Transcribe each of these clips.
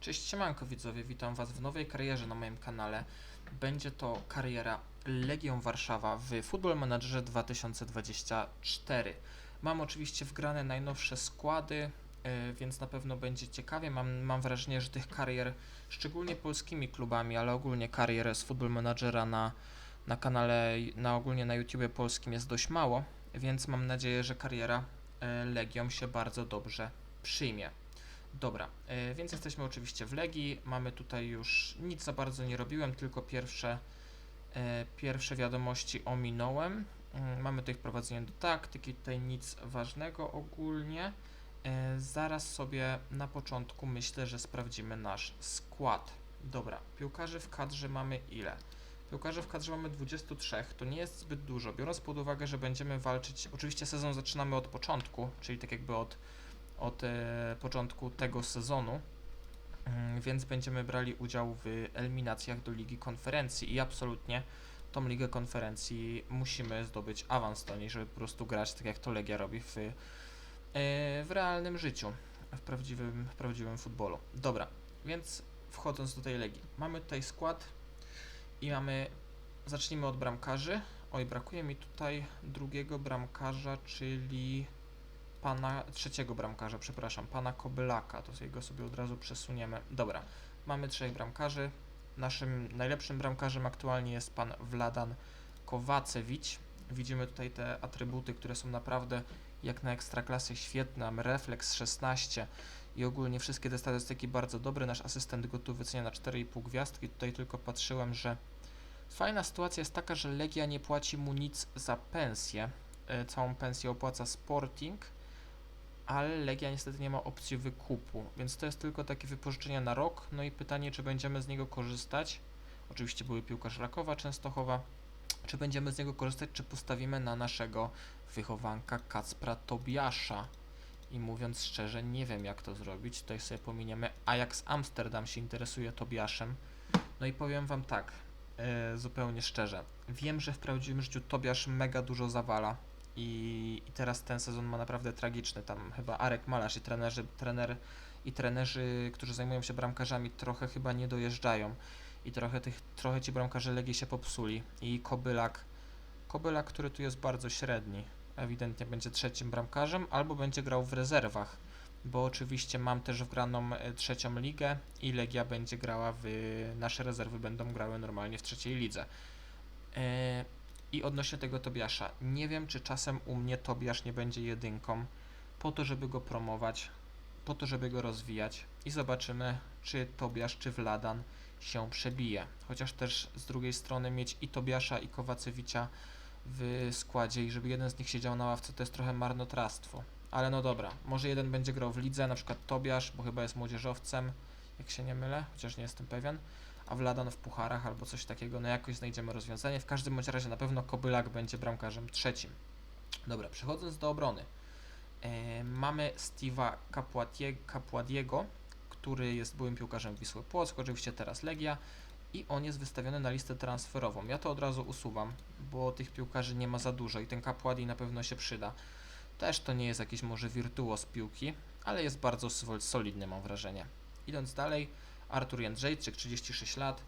Cześć siemanko widzowie, witam was w nowej karierze na moim kanale. Będzie to kariera Legią Warszawa w Football Managerze 2024. Mam oczywiście wgrane najnowsze składy, yy, więc na pewno będzie ciekawie. Mam, mam wrażenie, że tych karier, szczególnie polskimi klubami, ale ogólnie karier z Football Managera na, na kanale, na ogólnie na YouTubie polskim jest dość mało, więc mam nadzieję, że kariera yy, Legią się bardzo dobrze przyjmie. Dobra, e, więc jesteśmy oczywiście w Legii. Mamy tutaj już nic za bardzo nie robiłem, tylko pierwsze, e, pierwsze wiadomości ominąłem. Mm, Mamy tutaj wprowadzenie do taktyki, tutaj nic ważnego ogólnie. E, Zaraz sobie na początku myślę, że sprawdzimy nasz skład. Dobra, piłkarzy w kadrze mamy ile? Piłkarzy w kadrze mamy 23, to nie jest zbyt dużo, biorąc pod uwagę, że będziemy walczyć, oczywiście sezon zaczynamy od początku, czyli tak jakby od od e, początku tego sezonu, mm, więc będziemy brali udział w eliminacjach do Ligi Konferencji i absolutnie tą Ligę Konferencji musimy zdobyć awans do niej, żeby po prostu grać tak jak to Legia robi w, e, w realnym życiu, w prawdziwym, w prawdziwym futbolu. Dobra, więc wchodząc do tej Legii, mamy tutaj skład i mamy, zacznijmy od bramkarzy. Oj, brakuje mi tutaj drugiego bramkarza, czyli pana, trzeciego bramkarza, przepraszam, pana Kobylaka, to sobie go sobie od razu przesuniemy. Dobra, mamy trzech bramkarzy. Naszym najlepszym bramkarzem aktualnie jest pan Wladan Kowacewicz. Widzimy tutaj te atrybuty, które są naprawdę jak na ekstraklasy świetne. Mamy refleks 16 i ogólnie wszystkie te statystyki bardzo dobre. Nasz asystent go tu wycenia na 4,5 gwiazdki. Tutaj tylko patrzyłem, że fajna sytuacja jest taka, że Legia nie płaci mu nic za pensję. E, Całą pensję opłaca Sporting ale Legia niestety nie ma opcji wykupu, więc to jest tylko takie wypożyczenie na rok. No i pytanie, czy będziemy z niego korzystać. Oczywiście były piłkarz Rakowa, Częstochowa. Czy będziemy z niego korzystać, czy postawimy na naszego wychowanka Kacpra Tobiasza? I mówiąc szczerze, nie wiem jak to zrobić. Tutaj sobie pominiemy. Ajax Amsterdam się interesuje Tobiaszem. No i powiem wam tak, e, zupełnie szczerze. Wiem, że w prawdziwym życiu Tobiasz mega dużo zawala i, i teraz ten sezon ma naprawdę tragiczny. Tam chyba Arek Malarz i trenerzy, trener i trenerzy, którzy zajmują się bramkarzami, trochę chyba nie dojeżdżają. I trochę, tych, trochę ci bramkarze Legii się popsuli. I Kobylak, Kobylak, który tu jest bardzo średni, ewidentnie będzie trzecim bramkarzem, albo będzie grał w rezerwach, bo oczywiście mam też wgraną e, trzecią ligę i Legia będzie grała w, nasze rezerwy będą grały normalnie w trzeciej lidze. E, i odnośnie tego Tobiasza, nie wiem czy czasem u mnie Tobiasz nie będzie jedynką, po to, żeby go promować, po to, żeby go rozwijać i zobaczymy, czy Tobiasz, czy Wladan się przebije. Chociaż też z drugiej strony mieć i Tobiasza, i Kowacewicza w składzie i żeby jeden z nich siedział na ławce, to jest trochę marnotrawstwo. Ale no dobra, może jeden będzie grał w lidze, na przykład Tobiasz, bo chyba jest młodzieżowcem, jak się nie mylę, chociaż nie jestem pewien a Wladan w pucharach albo coś takiego, no jakoś znajdziemy rozwiązanie. W każdym bądź razie na pewno Kobylak będzie bramkarzem trzecim. Dobra, przechodząc do obrony. E, mamy Steve'a Capuadiego, który jest byłym piłkarzem Wisły Płock, oczywiście teraz Legia i on jest wystawiony na listę transferową. Ja to od razu usuwam, bo tych piłkarzy nie ma za dużo i ten Capuadi na pewno się przyda. Też to nie jest jakiś może wirtuos piłki, ale jest bardzo sol- solidny mam wrażenie. Idąc dalej, Artur Jędrzejczyk, 36 lat,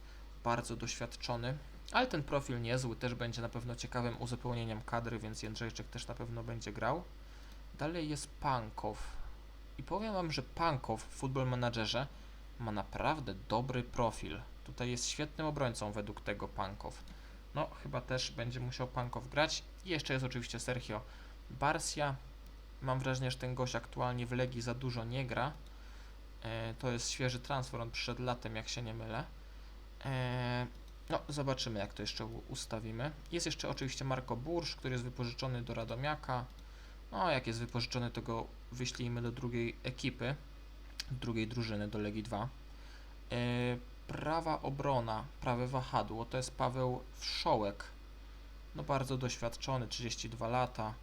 bardzo doświadczony, ale ten profil niezły, też będzie na pewno ciekawym uzupełnieniem kadry, więc Jędrzejczyk też na pewno będzie grał. Dalej jest Pankow. I powiem Wam, że Pankow w Football Managerze ma naprawdę dobry profil. Tutaj jest świetnym obrońcą według tego Pankow. No, chyba też będzie musiał Pankow grać. I jeszcze jest oczywiście Sergio Barcia. Mam wrażenie, że ten gość aktualnie w Legii za dużo nie gra. E, to jest świeży transfer, on przyszedł latem, jak się nie mylę. E, no, zobaczymy, jak to jeszcze ustawimy. Jest jeszcze oczywiście Marco Bursz, który jest wypożyczony do Radomiaka. No, jak jest wypożyczony, to go wyślijmy do drugiej ekipy, drugiej drużyny, do Legii 2. E, prawa obrona, prawe wahadło, to jest Paweł Wszołek. No, bardzo doświadczony, 32 lata.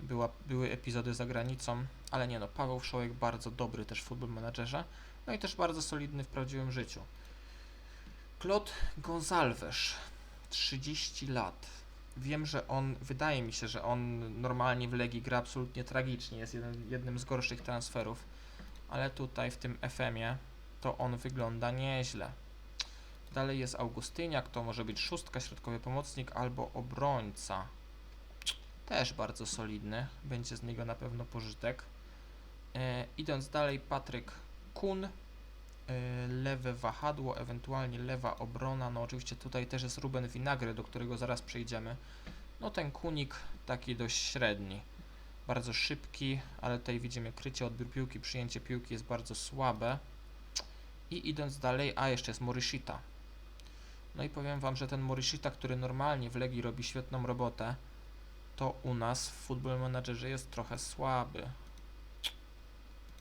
Była, były epizody za granicą, ale nie no, Paweł Wszołek bardzo dobry też w Football no i też bardzo solidny w prawdziwym życiu. Claude Gonzalves, 30 lat. Wiem, że on, wydaje mi się, że on normalnie w Legii gra absolutnie tragicznie, jest jeden, jednym z gorszych transferów, ale tutaj w tym FM-ie to on wygląda nieźle. Dalej jest Augustyniak, to może być szóstka, środkowy pomocnik albo obrońca. Też bardzo solidny, będzie z niego na pewno pożytek. E, idąc dalej, Patryk Kun, e, lewe wahadło, ewentualnie lewa obrona. No oczywiście tutaj też jest Ruben Vinagre, do którego zaraz przejdziemy. No ten Kunik taki dość średni, bardzo szybki, ale tutaj widzimy krycie, odbiór piłki, przyjęcie piłki jest bardzo słabe. I idąc dalej, a jeszcze jest Morishita. No i powiem Wam, że ten Morishita, który normalnie w Legii robi świetną robotę, to u nas w Football Managerze jest trochę słaby.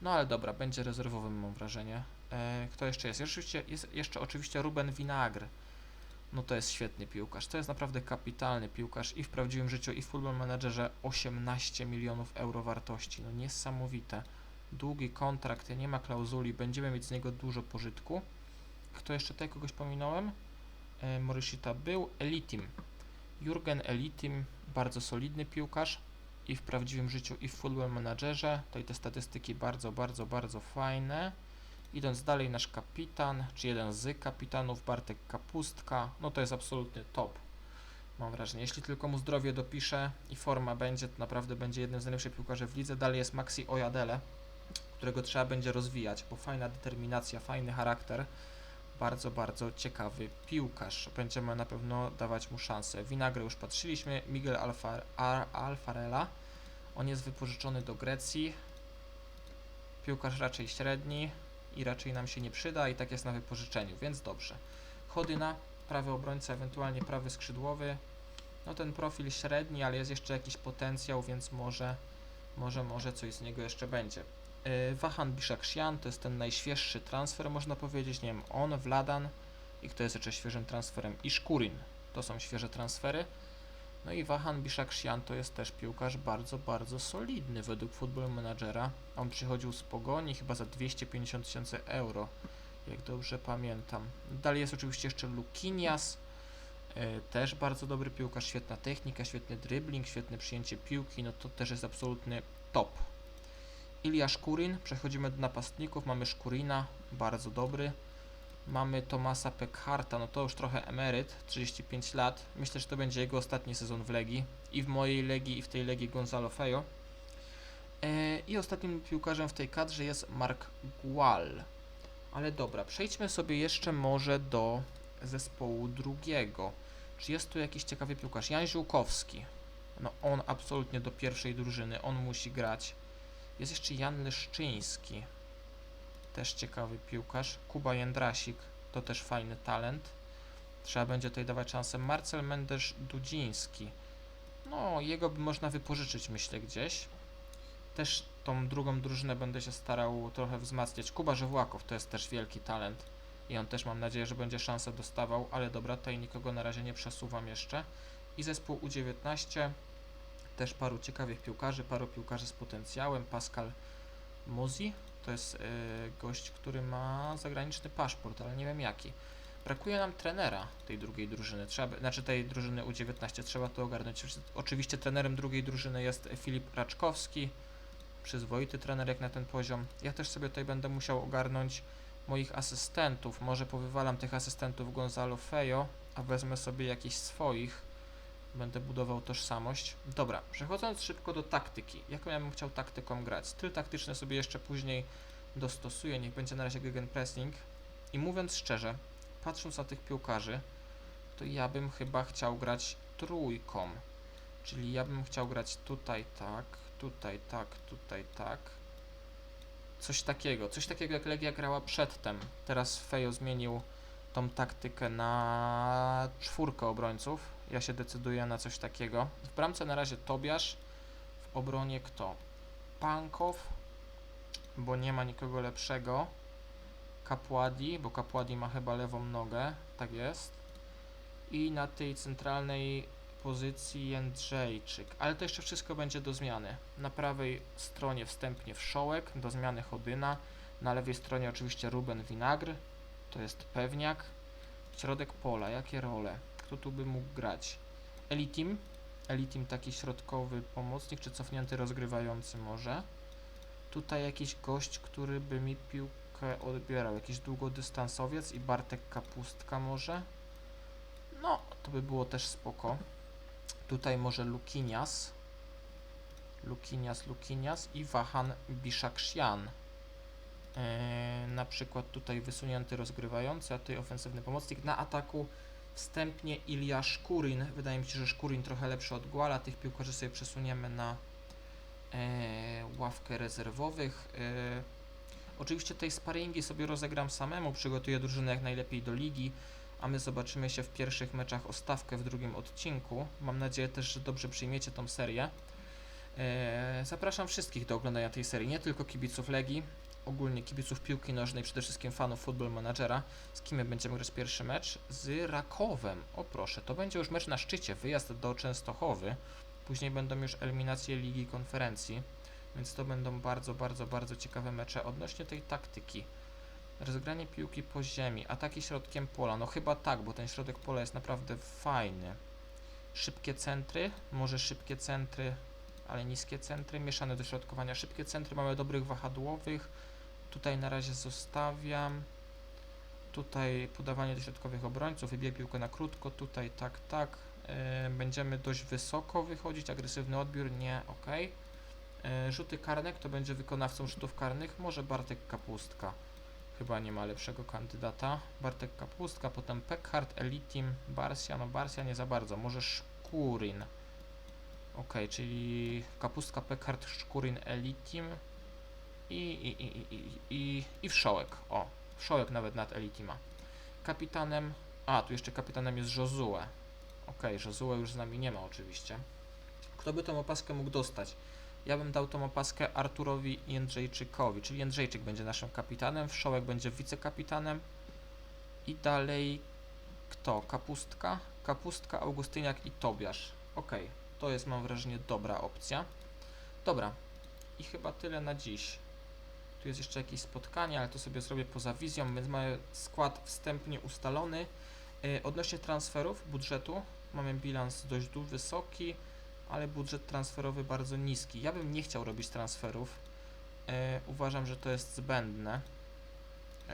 No ale dobra, będzie rezerwowym mam wrażenie. E, kto jeszcze jest? Jeszcze, jest jeszcze oczywiście Ruben Vinagre. No to jest świetny piłkarz. To jest naprawdę kapitalny piłkarz i w prawdziwym życiu, i w Football Managerze 18 milionów euro wartości. No niesamowite. Długi kontrakt, nie ma klauzuli, będziemy mieć z niego dużo pożytku. Kto jeszcze tutaj kogoś pominąłem? E, Morishita był. Elitim. Jurgen Elitim, bardzo solidny piłkarz i w prawdziwym życiu, i w Football Managerze. Tutaj te statystyki bardzo, bardzo, bardzo fajne. Idąc dalej, nasz kapitan, czy jeden z kapitanów, Bartek Kapustka, no to jest absolutny top. Mam wrażenie, jeśli tylko mu zdrowie dopisze i forma będzie, to naprawdę będzie jednym z najlepszych piłkarzy w lidze. Dalej jest Maxi Ojadele, którego trzeba będzie rozwijać, bo fajna determinacja, fajny charakter. Bardzo, bardzo ciekawy piłkarz. Będziemy na pewno dawać mu szansę. Winagre już patrzyliśmy. Miguel Alfa, Ar, Alfarella. On jest wypożyczony do Grecji. Piłkarz raczej średni i raczej nam się nie przyda i tak jest na wypożyczeniu, więc dobrze. Chodyna, prawy obrońca, ewentualnie prawy skrzydłowy. No ten profil średni, ale jest jeszcze jakiś potencjał, więc może, może, może coś z niego jeszcze będzie. Yy, Wahan Bishakshian to jest ten najświeższy transfer, można powiedzieć, nie wiem, on, Vladan i kto jest jeszcze świeżym transferem? I to są świeże transfery. No i Wahan Bishakshian to jest też piłkarz bardzo, bardzo solidny według Football Managera. On przychodził z Pogoni chyba za 250 tysięcy euro, jak dobrze pamiętam. Dalej jest oczywiście jeszcze Lukinias, e, też bardzo dobry piłkarz, świetna technika, świetny dribbling, świetne przyjęcie piłki, no to też jest absolutny top. Ilya Szkurin, przechodzimy do napastników, mamy Szkurina, bardzo dobry. Mamy Tomasa Pekharta, no to już trochę emeryt, 35 lat. Myślę, że to będzie jego ostatni sezon w Legii. I w mojej Legii, i w tej Legii Gonzalo Fejo. E, I ostatnim piłkarzem w tej kadrze jest Mark Gual. Ale dobra, przejdźmy sobie jeszcze może do zespołu drugiego. Czy jest tu jakiś ciekawy piłkarz? Jan Ziółkowski. No on absolutnie do pierwszej drużyny, on musi grać. Jest jeszcze Jan Leszczyński też ciekawy piłkarz. Kuba Jędrasik to też fajny talent. Trzeba będzie tutaj dawać szansę. Marcel Mendesz Dudziński. No, jego by można wypożyczyć, myślę, gdzieś. Też tą drugą drużynę będę się starał trochę wzmacniać. Kuba Żewłakow to jest też wielki talent. I on też mam nadzieję, że będzie szansę dostawał, ale dobra, tutaj nikogo na razie nie przesuwam jeszcze. I zespół U19, też paru ciekawych piłkarzy, paru piłkarzy z potencjałem. Pascal Mozi, to jest y, gość, który ma zagraniczny paszport, ale nie wiem jaki. Brakuje nam trenera tej drugiej drużyny, trzeba, znaczy tej drużyny U19, trzeba to ogarnąć. Oczywiście trenerem drugiej drużyny jest Filip Raczkowski, przyzwoity trener jak na ten poziom. Ja też sobie tutaj będę musiał ogarnąć moich asystentów. Może powywalam tych asystentów Gonzalo Fejo, a wezmę sobie jakichś swoich. Będę budował tożsamość. Dobra, przechodząc szybko do taktyki. Jaką ja bym chciał taktyką grać? Styl taktyczny sobie jeszcze później dostosuję, niech będzie na razie gegenpressing. I mówiąc szczerze, patrząc na tych piłkarzy, to ja bym chyba chciał grać trójką. Czyli ja bym chciał grać tutaj tak, tutaj tak, tutaj tak. Coś takiego, coś takiego jak Legia grała przedtem. Teraz Fejo zmienił tą taktykę na czwórkę obrońców. Ja się decyduję na coś takiego. W bramce na razie Tobiasz, w obronie kto? Pankow, bo nie ma nikogo lepszego. Kapładi, bo Kapładi ma chyba lewą nogę, tak jest. I na tej centralnej pozycji Jędrzejczyk, ale to jeszcze wszystko będzie do zmiany. Na prawej stronie wstępnie Wszołek, do zmiany Chodyna. Na lewej stronie oczywiście Ruben Winagr, to jest pewniak. Środek pola, jakie role? Kto tu by mógł grać? Elitim, Elitim taki środkowy pomocnik, czy cofnięty rozgrywający może. Tutaj jakiś gość, który by mi pił piłkę odbierał? Jakiś długodystansowiec i Bartek Kapustka może? No, to by było też spoko. Tutaj może Lukinias. Lukinias, Lukinias i Wahan Bishakshian. Eee, na przykład tutaj wysunięty rozgrywający, a tutaj ofensywny pomocnik. Na ataku wstępnie Ilya Szkurin. Wydaje mi się, że Szkurin trochę lepszy od Guala. Tych piłkarzy sobie przesuniemy na e, ławkę rezerwowych. E, oczywiście tej sparingi sobie rozegram samemu, przygotuję drużynę jak najlepiej do ligi, a my zobaczymy się w pierwszych meczach o stawkę w drugim odcinku. Mam nadzieję też, że dobrze przyjmiecie tą serię. E, zapraszam wszystkich do oglądania tej serii, nie tylko kibiców Legii, ogólnie kibiców piłki nożnej, przede wszystkim fanów Football Managera. Z kim my będziemy grać pierwszy mecz? Z Rakowem. O proszę, to będzie już mecz na szczycie, wyjazd do Częstochowy. Później będą już eliminacje Ligi Konferencji, więc to będą bardzo, bardzo, bardzo ciekawe mecze odnośnie tej taktyki. Rozgranie piłki po ziemi, ataki środkiem pola, no chyba tak, bo ten środek pola jest naprawdę fajny. Szybkie centry, może szybkie centry, ale niskie centry, mieszane do środkowania. Szybkie centry, mamy dobrych wahadłowych, tutaj na razie zostawiam. Tutaj podawanie do środkowych obrońców, wybije piłkę na krótko, tutaj tak, tak. Yy, będziemy dość wysoko wychodzić, agresywny odbiór, nie, ok. Yy, rzuty karne, kto będzie wykonawcą rzutów karnych? Może Bartek Kapustka. Chyba nie ma lepszego kandydata. Bartek Kapustka, potem Peckhart, Elitim, Barsia, no Barsia nie za bardzo, może Szkurin. Ok, czyli Kapustka, Peckhart, Szkurin, Elitim i, i, i, i, i, i, Wszołek. O, Wszołek nawet nad Elitima. Kapitanem, a tu jeszcze kapitanem jest Josue. Ok, Josue już z nami nie ma oczywiście. Kto by tą opaskę mógł dostać? Ja bym dał tą opaskę Arturowi Jędrzejczykowi, czyli Jędrzejczyk będzie naszym kapitanem, Wszołek będzie wicekapitanem i dalej kto? Kapustka? Kapustka, Augustyniak i Tobiasz. Ok, to jest mam wrażenie dobra opcja. Dobra, i chyba tyle na dziś. Tu jest jeszcze jakieś spotkanie, ale to sobie zrobię poza wizją, więc mamy skład wstępnie ustalony. Yy, odnośnie transferów, budżetu, mamy bilans dość wysoki, ale budżet transferowy bardzo niski. Ja bym nie chciał robić transferów. Yy, uważam, że to jest zbędne. Yy,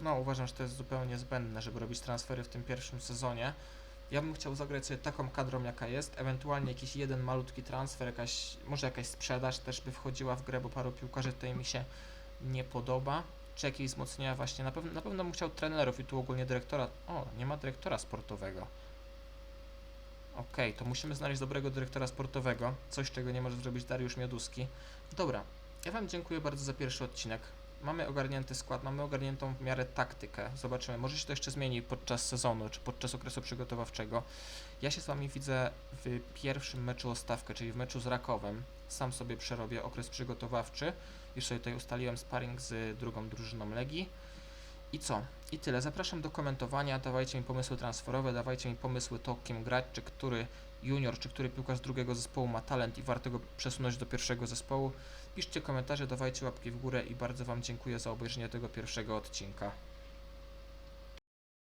no, uważam, że to jest zupełnie zbędne, żeby robić transfery w tym pierwszym sezonie. Ja bym chciał zagrać sobie taką kadrą, jaka jest, ewentualnie jakiś jeden malutki transfer, jakaś, może jakaś sprzedaż też by wchodziła w grę, bo paru piłkarzy tutaj mi się nie podoba. Czy jakieś wzmocnienia właśnie, na pewno, na pewno bym chciał trenerów i tu ogólnie dyrektora. O, nie ma dyrektora sportowego. Okej, to musimy znaleźć dobrego dyrektora sportowego, coś czego nie może zrobić Dariusz Mioduski. Dobra, ja Wam dziękuję bardzo za pierwszy odcinek. Mamy ogarnięty skład, mamy ogarniętą w miarę taktykę. Zobaczymy, może się to jeszcze zmieni podczas sezonu, czy podczas okresu przygotowawczego. Ja się z Wami widzę w pierwszym meczu o stawkę, czyli w meczu z Rakowem. Sam sobie przerobię okres przygotowawczy. Już sobie tutaj ustaliłem sparring z drugą drużyną Legii. I co? I tyle. Zapraszam do komentowania, dawajcie mi pomysły transferowe, dawajcie mi pomysły to, kim grać, czy który junior, czy który piłkarz drugiego zespołu ma talent i warto go przesunąć do pierwszego zespołu. Piszcie komentarze, dawajcie łapki w górę i bardzo Wam dziękuję za obejrzenie tego pierwszego odcinka.